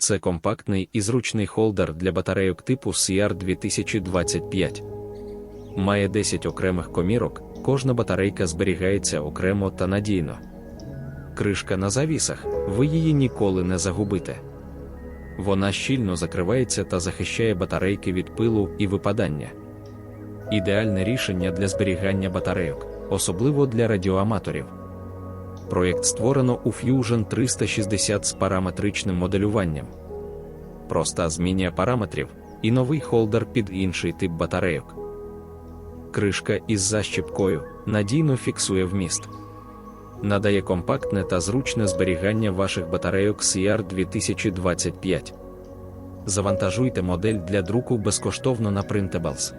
Це компактний і зручний холдер для батарейок типу CR 2025. Має 10 окремих комірок, кожна батарейка зберігається окремо та надійно. Кришка на завісах, ви її ніколи не загубите. Вона щільно закривається та захищає батарейки від пилу і випадання. Ідеальне рішення для зберігання батарейок, особливо для радіоаматорів. Проєкт створено у Fusion 360 з параметричним моделюванням. Проста змінює параметрів і новий холдер під інший тип батарейок. Кришка із защіпкою надійно фіксує вміст. Надає компактне та зручне зберігання ваших батарейок CR 2025. Завантажуйте модель для друку безкоштовно на Printables.